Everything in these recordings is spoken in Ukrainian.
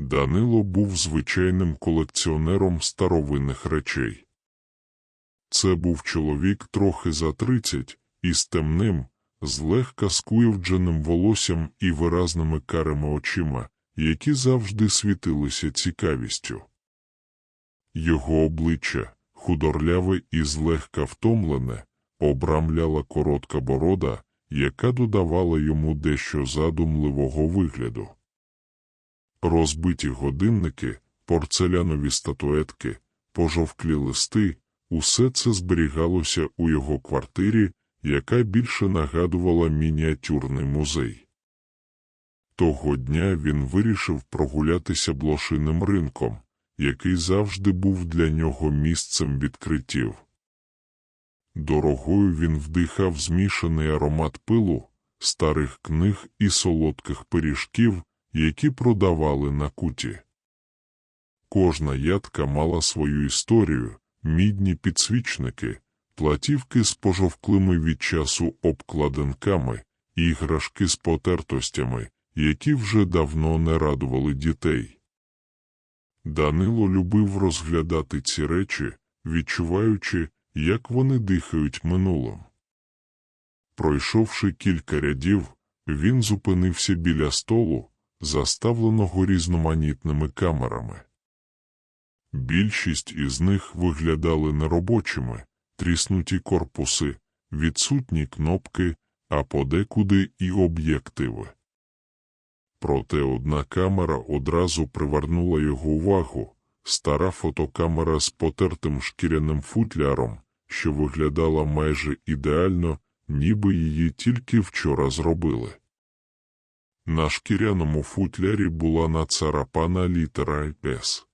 Данило був звичайним колекціонером старовинних речей. Це був чоловік трохи за тридцять, із темним, злегка скуєвдженим волоссям і виразними карими очима, які завжди світилися цікавістю. Його обличчя, худорляве і злегка втомлене, обрамляла коротка борода, яка додавала йому дещо задумливого вигляду. Розбиті годинники, порцелянові статуетки, пожовклі листи, усе це зберігалося у його квартирі, яка більше нагадувала мініатюрний музей. Того дня він вирішив прогулятися блошиним ринком, який завжди був для нього місцем відкриттів. Дорогою він вдихав змішаний аромат пилу, старих книг і солодких пиріжків, які продавали на куті. Кожна ядка мала свою історію, мідні підсвічники, платівки з пожовклими від часу обкладинками, іграшки з потертостями, які вже давно не радували дітей. Данило любив розглядати ці речі, відчуваючи, як вони дихають минулим. Пройшовши кілька рядів, він зупинився біля столу, заставленого різноманітними камерами. Більшість із них виглядали неробочими, тріснуті корпуси, відсутні кнопки, а подекуди і об'єктиви. Проте одна камера одразу привернула його увагу стара фотокамера з потертим шкіряним футляром, що виглядала майже ідеально, ніби її тільки вчора зробили. На шкіряному футлярі була нацарапана літера «С».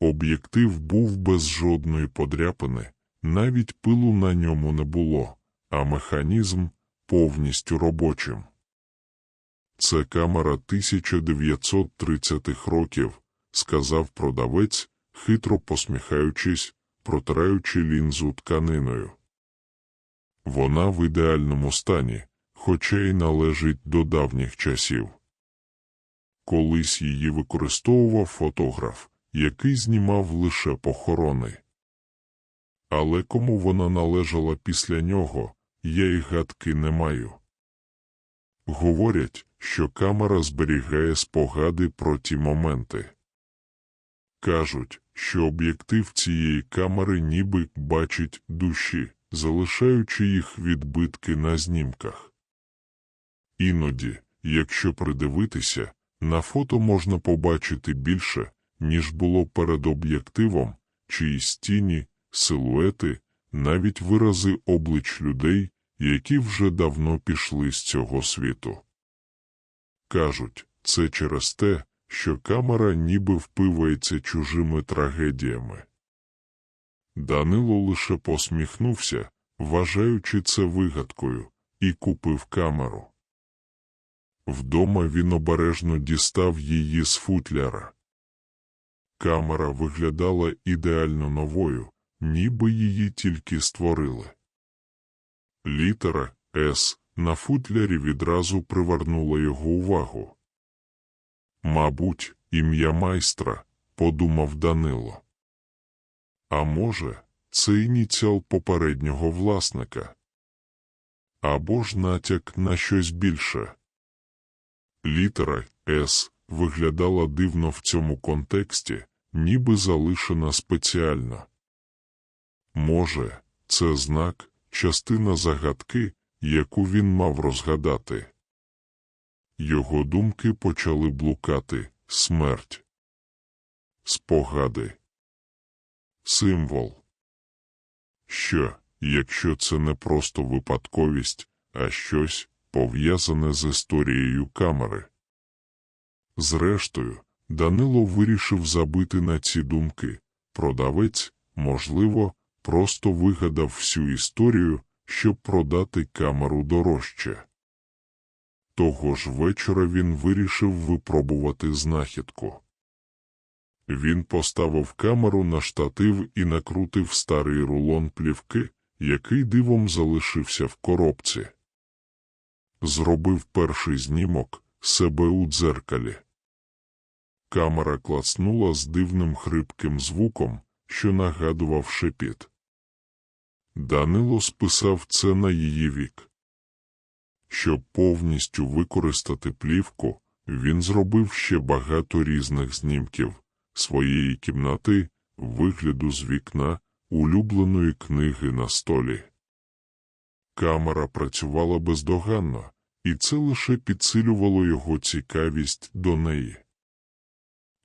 Об'єктив був без жодної подряпини, навіть пилу на ньому не було, а механізм повністю робочим. Це камера 1930-х років, сказав продавець, хитро посміхаючись, протираючи лінзу тканиною. Вона в ідеальному стані, хоча й належить до давніх часів. Колись її використовував фотограф, який знімав лише похорони. Але кому вона належала після нього, я й гадки не маю. Говорять, що камера зберігає спогади про ті моменти. Кажуть, що об'єктив цієї камери ніби бачить душі, залишаючи їх відбитки на знімках. Іноді, якщо придивитися, на фото можна побачити більше, ніж було перед об'єктивом, чиїсь тіні, силуети, навіть вирази облич людей, які вже давно пішли з цього світу. Кажуть, це через те, що камера ніби впивається чужими трагедіями. Данило лише посміхнувся, вважаючи це вигадкою, і купив камеру. Вдома він обережно дістав її з футляра. Камера виглядала ідеально новою, ніби її тільки створили. Літера С на футлярі відразу привернула його увагу. Мабуть, ім'я майстра, подумав Данило. А може, це ініціал попереднього власника? Або ж натяк на щось більше. Літера С виглядала дивно в цьому контексті, ніби залишена спеціально. Може, це знак, частина загадки, яку він мав розгадати. Його думки почали блукати смерть, спогади, символ. Що, якщо це не просто випадковість, а щось пов'язане з історією камери? Зрештою, Данило вирішив забити на ці думки. Продавець, можливо, просто вигадав всю історію, щоб продати камеру дорожче. Того ж вечора він вирішив випробувати знахідку. Він поставив камеру на штатив і накрутив старий рулон плівки, який дивом залишився в коробці. Зробив перший знімок себе у дзеркалі. Камера клацнула з дивним хрипким звуком, що нагадував шепіт. Данило списав це на її вік. Щоб повністю використати плівку, він зробив ще багато різних знімків своєї кімнати, вигляду з вікна, улюбленої книги на столі. Камера працювала бездоганно, і це лише підсилювало його цікавість до неї.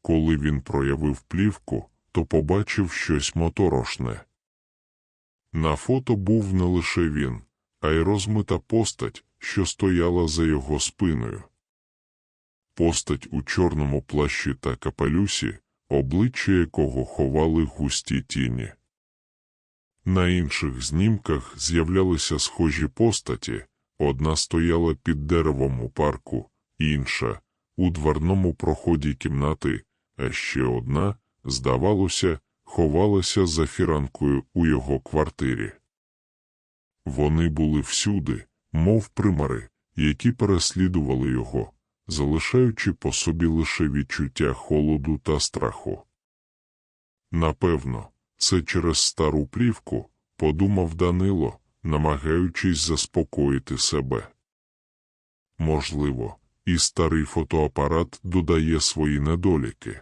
Коли він проявив плівку, то побачив щось моторошне. На фото був не лише він, а й розмита постать, що стояла за його спиною. Постать у чорному плащі та капелюсі, обличчя якого ховали густі тіні. На інших знімках з'являлися схожі постаті, одна стояла під деревом у парку, інша у дверному проході кімнати, а ще одна, здавалося, ховалася за фіранкою у його квартирі. Вони були всюди, мов примари, які переслідували його, залишаючи по собі лише відчуття холоду та страху. Напевно, це через стару плівку, подумав Данило, намагаючись заспокоїти себе. Можливо, і старий фотоапарат додає свої недоліки.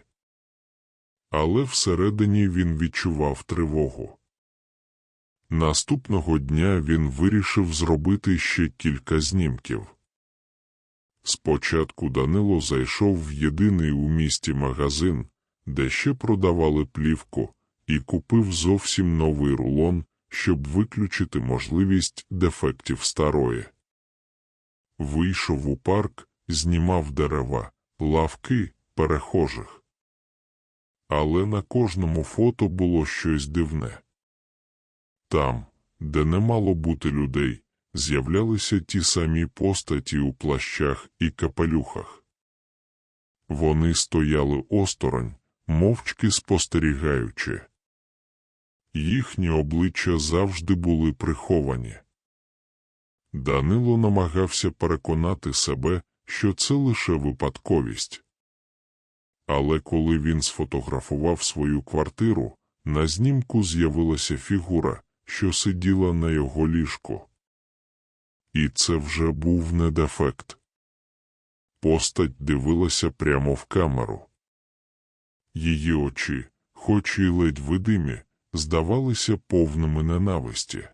Але всередині він відчував тривогу. Наступного дня він вирішив зробити ще кілька знімків. Спочатку Данило зайшов в єдиний у місті магазин, де ще продавали плівку, і купив зовсім новий рулон, щоб виключити можливість дефектів старої. Вийшов у парк, знімав дерева, лавки, перехожих. Але на кожному фото було щось дивне. Там, де не мало бути людей, з'являлися ті самі постаті у плащах і капелюхах. Вони стояли осторонь, мовчки спостерігаючи. Їхні обличчя завжди були приховані. Данило намагався переконати себе, що це лише випадковість. Але коли він сфотографував свою квартиру, на знімку з'явилася фігура, що сиділа на його ліжку. І це вже був не дефект. Постать дивилася прямо в камеру. Її очі, хоч і ледь видимі, здавалися повними ненависті.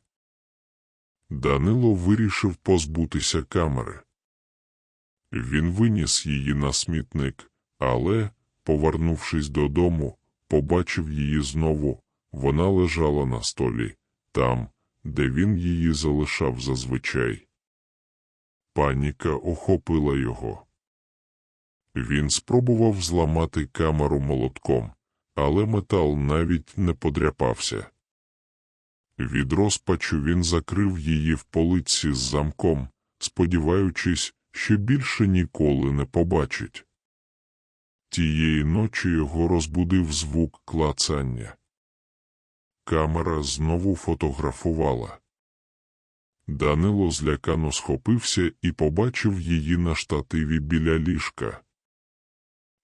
Данило вирішив позбутися камери. Він виніс її на смітник, але, повернувшись додому, побачив її знову. Вона лежала на столі, там, де він її залишав зазвичай. Паніка охопила його. Він спробував зламати камеру молотком, але метал навіть не подряпався. Від розпачу він закрив її в полиці з замком, сподіваючись, що більше ніколи не побачить. Тієї ночі його розбудив звук клацання. Камера знову фотографувала. Данило злякано схопився і побачив її на штативі біля ліжка.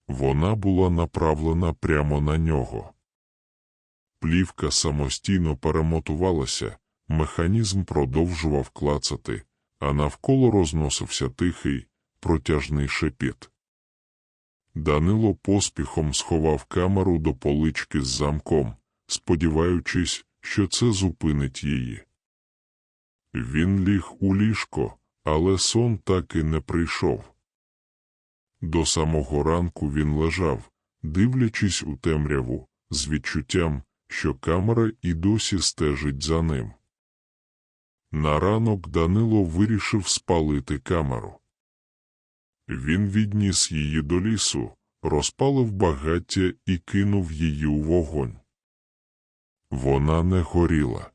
Вона була направлена прямо на нього. Плівка самостійно перемотувалася, механізм продовжував клацати, а навколо розносився тихий, протяжний шепіт. Данило поспіхом сховав камеру до полички з замком, сподіваючись, що це зупинить її. Він ліг у ліжко, але сон так і не прийшов. До самого ранку він лежав, дивлячись у темряву, з відчуттям, що камера і досі стежить за ним. На ранок Данило вирішив спалити камеру. Він відніс її до лісу, розпалив багаття і кинув її у вогонь. Вона не горіла.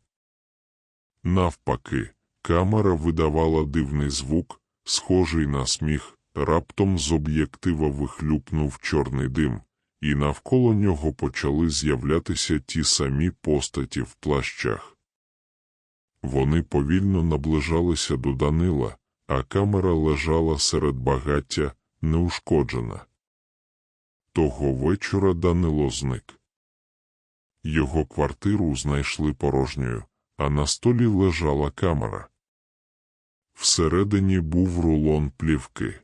Навпаки, камера видавала дивний звук, схожий на сміх, раптом з об'єктива вихлюпнув чорний дим, і навколо нього почали з'являтися ті самі постаті в плащах. Вони повільно наближалися до Данила, а камера лежала серед багаття, неушкоджена. Того вечора Данило зник. Його квартиру знайшли порожньою, а на столі лежала камера. Всередині був рулон плівки.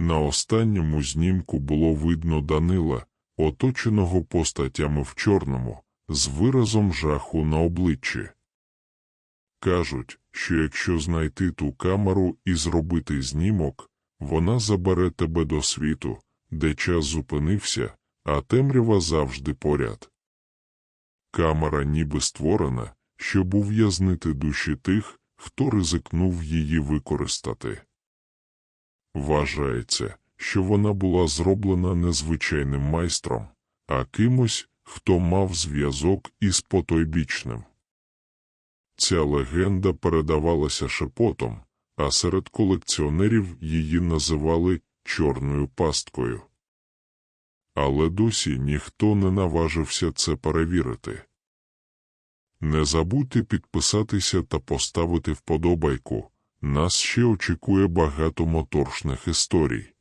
На останньому знімку було видно Данила, оточеного постатями в чорному, з виразом жаху на обличчі. Кажуть, що якщо знайти ту камеру і зробити знімок, вона забере тебе до світу, де час зупинився, а темрява завжди поряд. Камера ніби створена, щоб ув'язнити душі тих, хто ризикнув її використати. Вважається, що вона була зроблена не звичайним майстром, а кимось, хто мав зв'язок із потойбічним. Ця легенда передавалася шепотом, а серед колекціонерів її називали чорною пасткою. Але досі ніхто не наважився це перевірити. Не забудьте підписатися та поставити вподобайку. Нас ще очікує багато моторшних історій.